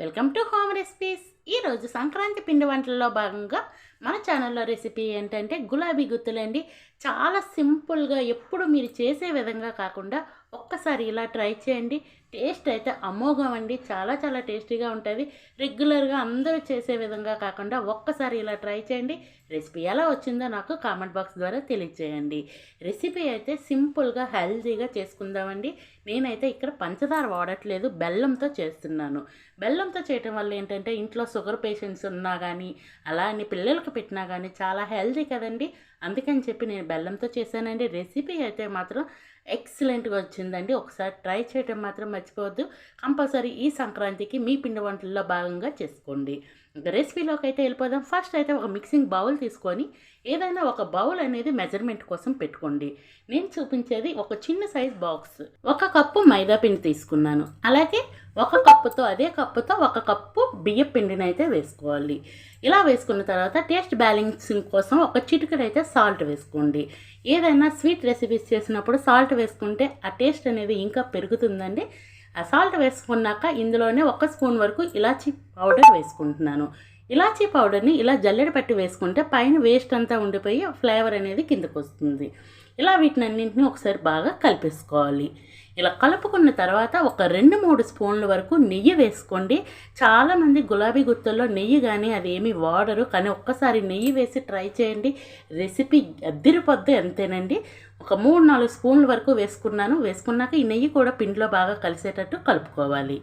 Welcome to home recipes. ఈరోజు సంక్రాంతి పిండి వంటల్లో భాగంగా మన ఛానల్లో రెసిపీ ఏంటంటే గులాబీ గుత్తులండి. చాలా సింపుల్గా ఎప్పుడు మీరు చేసే విధంగా కాకుండా ఒక్కసారి ఇలా ట్రై చేయండి. టేస్ట్ అయితే అమోఘం అండి. చాలా చాలా టేస్టీగా ఉంటుంది. రెగ్యులర్గా అందరూ చేసే విధంగా కాకుండా ఒక్కసారి ఇలా ట్రై చేయండి. రెసిపీ ఎలా వచ్చిందో నాకు కామెంట్ బాక్స్ ద్వారా తెలియచేయండి రెసిపీ అయితే సింపుల్గా హెల్తీగా చేసుకుందామండి. నేనైతే ఇక్కడ పంచదార వాడట్లేదు. బెల్లంతో చేస్తున్నాను. బెల్లంతో చేయటం వల్ల ఏంటంటే ఇంట్లో షుగర్ పేషెంట్స్ ఉన్నా కానీ అలా అని పిల్లలకు పెట్టినా కానీ చాలా హెల్తీ కదండి. అందుకని చెప్పి నేను బెల్లంతో చేశానండి. రెసిపీ అయితే మాత్రం ఎక్సలెంట్గా వచ్చిందండి. ఒకసారి ట్రై చేయడం మాత్రం మర్చిపోవద్దు. కంపల్సరీ ఈ సంక్రాంతికి మీ పిండి వంటల్లో భాగంగా చేసుకోండి. ఇంకా రెసిపీలోకి అయితే వెళ్ళిపోదాం. ఫస్ట్ అయితే ఒక మిక్సింగ్ బౌల్ తీసుకొని ఏదైనా ఒక బౌల్ అనేది మెజర్మెంట్ కోసం పెట్టుకోండి. నేను చూపించేది ఒక చిన్న సైజ్ బాక్స్. ఒక కప్పు మైదా పిండి తీసుకున్నాను. అలాగే ఒక కప్పుతో అదే కప్పుతో ఒక కప్పు బియ్య పిండిని అయితే వేసుకోవాలి. ఇలా వేసుకున్న తర్వాత టేస్ట్ బ్యాలెన్సింగ్ కోసం ఒక చిటికెడు అయితే సాల్ట్ వేసుకోండి. ఏదైనా స్వీట్ రెసిపీస్ చేసినప్పుడు సాల్ట్ వేసుకుంటే ఆ టేస్ట్ అనేది ఇంకా పెరుగుతుందండి. ఆ సాల్ట్ వేసుకున్నాక ఇందులోనే ఒక స్పూన్ వరకు ఇలాచీ పౌడర్ వేసుకుంటున్నాను. ఇలాచీ పౌడర్ని ఇలా జల్లెడ పట్టి వేసుకుంటే పైన వేస్ట్ అంతా ఉండిపోయి ఫ్లేవర్ అనేది కిందకు వస్తుంది ఇలా వీటిని అన్నింటినీ ఒకసారి బాగా కలిపేసుకోవాలి. ఇలా కలుపుకున్న తర్వాత ఒక రెండు మూడు స్పూన్ల వరకు నెయ్యి వేసుకోండి. చాలామంది గులాబీ గుత్తల్లో నెయ్యి కానీ అది వాడరు. కానీ ఒక్కసారి నెయ్యి వేసి ట్రై చేయండి. రెసిపీ అద్దిరిపోద్దు అంతేనండి. ఒక మూడు నాలుగు స్పూన్ల వరకు వేసుకున్నాను. వేసుకున్నాక ఈ నెయ్యి కూడా పిండిలో బాగా కలిసేటట్టు కలుపుకోవాలి.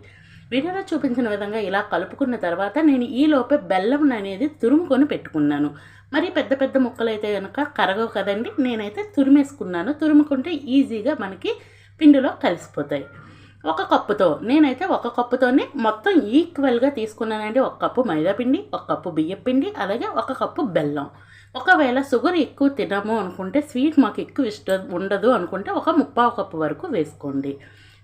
వీడియోలో చూపించిన విధంగా ఇలా కలుపుకున్న తర్వాత నేను ఈ లోపే బెల్లం అనేది తురుముకొని పెట్టుకున్నాను. మరి పెద్ద పెద్ద ముక్కలు అయితే కనుక కరగవు కదండి. నేనైతే తురిమేసుకున్నాను. తురుముకుంటే ఈజీగా మనకి పిండిలో కలిసిపోతాయి. ఒక కప్పుతో నేనైతే ఒక కప్పుతోనే మొత్తం ఈక్వల్గా తీసుకున్నానండి. ఒక కప్పు మైదాపిండి ఒక కప్పు బియ్యం పిండి అలాగే ఒక కప్పు బెల్లం. ఒకవేళ షుగర్ ఎక్కువ తినము అనుకుంటే స్వీట్ మాకు ఎక్కువ ఇష్టం ఉండదు అనుకుంటే ఒక ముప్పావు కప్పు వరకు వేసుకోండి.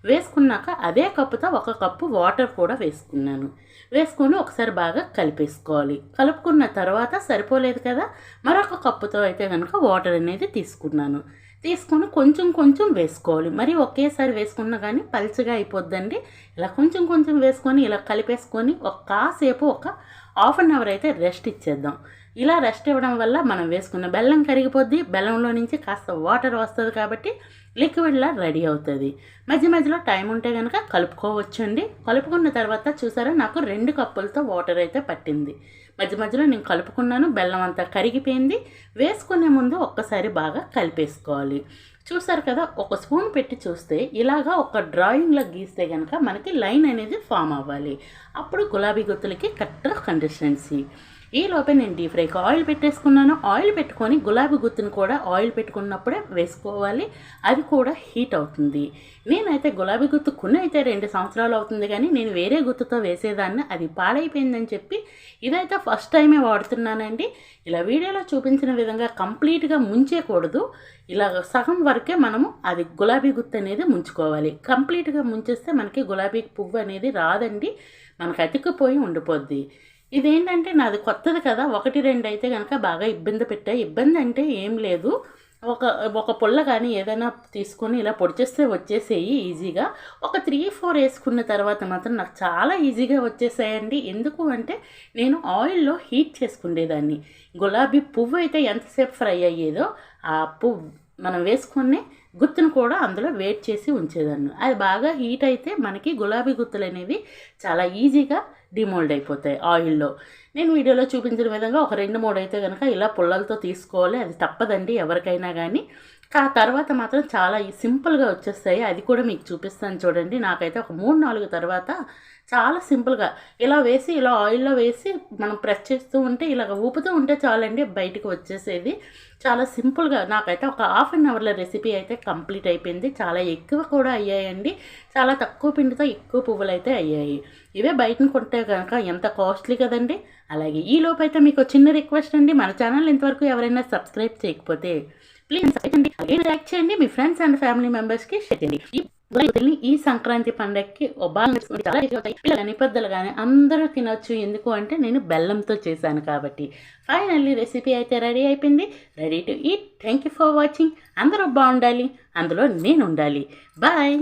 వేసుకున్నాక అదే కప్పుతో ఒక కప్పు వాటర్ కూడా వేసుకున్నాను. వేసుకొని ఒకసారి బాగా కలిపేసుకోవాలి. కలుపుకున్న తర్వాత సరిపోలేదు కదా మరొక కప్పుతో అయితే కనుక వాటర్ అనేది తీసుకున్నాను. తీసుకొని కొంచెం కొంచెం వేసుకోవాలి. మరి ఒకేసారి వేసుకున్నా కానీ పల్చగా అయిపోద్దండి. ఇలా కొంచెం కొంచెం వేసుకొని ఇలా కలిపేసుకొని ఒక కాసేపు ఒక హాఫ్ అన్ అవర్ అయితే రెస్ట్ ఇచ్చేద్దాం. ఇలా రెస్ట్ ఇవ్వడం వల్ల మనం వేసుకున్న బెల్లం కరిగిపోద్ది. బెల్లంలో నుంచి కాస్త వాటర్ వస్తుంది కాబట్టి లిక్విడ్లా రెడీ అవుతుంది. మధ్య మధ్యలో టైం ఉంటే కనుక కలుపుకోవచ్చండి. కలుపుకున్న తర్వాత చూసారా నాకు రెండు కప్పులతో వాటర్ అయితే పట్టింది. మధ్య మధ్యలో నేను కలుపుకున్నాను బెల్లం అంతా కరిగిపోయింది. వేసుకునే ముందు ఒక్కసారి బాగా కలిపేసుకోవాలి. చూసారు కదా ఒక స్పూన్ పెట్టి చూస్తే ఇలాగా ఒక డ్రాయింగ్లో గీస్తే కనుక మనకి లైన్ అనేది ఫామ్ అవ్వాలి. అప్పుడు గులాబీ గుత్తులకి కరెక్ట్గా కన్సిస్టెన్సీ. ఈ లోపే నేను డీప్ ఫ్రైకి ఆయిల్ పెట్టేసుకున్నాను. ఆయిల్ పెట్టుకొని గులాబీ గుత్తును కూడా ఆయిల్ పెట్టుకున్నప్పుడే వేసుకోవాలి. అది కూడా హీట్ అవుతుంది. నేనైతే గులాబీ గుత్తు కొన్ని అయితే రెండు సంవత్సరాలు అవుతుంది కానీ నేను వేరే గుత్తుతో వేసేదాన్ని. అది పాడైపోయిందని చెప్పి ఇదైతే ఫస్ట్ టైమే వాడుతున్నానండి. ఇలా వీడియోలో చూపించిన విధంగా కంప్లీట్గా ముంచేయకూడదు. ఇలా సగం వరకే మనము అది గులాబీ గుత్తు అనేది ముంచుకోవాలి. కంప్లీట్గా ముంచేస్తే మనకి గులాబీ పువ్వు అనేది రాదండి. మనకు అతికిపోయి ఉండిపోద్ది. ఇదేంటంటే నాది కొత్తది కదా ఒకటి రెండు అయితే కనుక బాగా ఇబ్బంది పెట్టాయి ఇబ్బంది అంటే ఏం లేదు. ఒక ఒక పుల్ల కానీ ఏదైనా తీసుకొని ఇలా పొడిచేస్తే వచ్చేసేయి ఈజీగా. ఒక త్రీ ఫోర్ వేసుకున్న తర్వాత మాత్రం నాకు చాలా ఈజీగా వచ్చేసాయండి. ఎందుకు అంటే నేను ఆయిల్లో హీట్ చేసుకునేదాన్ని. గులాబీ పువ్వు అయితే ఎంతసేపు ఫ్రై అయ్యేదో ఆ పువ్వు మనం వేసుకొని గుత్తును కూడా అందులో వేట్ చేసి ఉంచేదాన్ని. అది బాగా హీట్ అయితే మనకి గులాబీ గుత్తులు అనేవి చాలా ఈజీగా డిమోల్డ్ అయిపోతాయి ఆయిల్లో. నేను వీడియోలో చూపించిన విధంగా ఒక రెండు మూడు అయితే కనుక ఇలా పుల్లలతో తీసుకోవాలి. అది తప్పదండి ఎవరికైనా కానీ ఆ తర్వాత మాత్రం చాలా సింపుల్గా వచ్చేస్తాయి. అది కూడా మీకు చూపిస్తాను చూడండి. నాకైతే ఒక మూడు నాలుగు తర్వాత చాలా సింపుల్గా. ఇలా వేసి ఇలా ఆయిల్లో వేసి మనం ప్రెస్ చేస్తూ ఉంటే ఇలా ఊపుతూ ఉంటే చాలండి బయటకు వచ్చేసేది. చాలా సింపుల్గా నాకైతే ఒక హాఫ్ అన్ అవర్లో రెసిపీ అయితే కంప్లీట్ అయిపోయింది. చాలా ఎక్కువ కూడా అయ్యాయండి. చాలా తక్కువ పిండితో ఎక్కువ పువ్వులు అయితే అయ్యాయి. ఇవే బయటను కొంటే కనుక ఎంత కాస్ట్లీ కదండి. అలాగే ఈ లోపైతే మీకు చిన్న రిక్వెస్ట్ అండి. మన ఛానల్ ఇంతవరకు ఎవరైనా సబ్స్క్రైబ్ చేయకపోతే ప్లీజ్ చేయండి. అలాగే లైక్ చేయండి. మీ ఫ్రెండ్స్ అండ్ ఫ్యామిలీ మెంబర్స్కి షేర్ చేయండి. ఈ ఈ సంక్రాంతి పండగకి బాగా చాలా అవుతాయి పెద్దలు కానీ అందరూ తినొచ్చు. ఎందుకు అంటే నేను బెల్లంతో చేశాను కాబట్టి. ఫైనల్లీ రెసిపీ అయితే రెడీ అయిపోయింది. Ready to eat thank you for watching అందరూ బాగుండాలి. అందులో నేను ఉండాలి బాయ్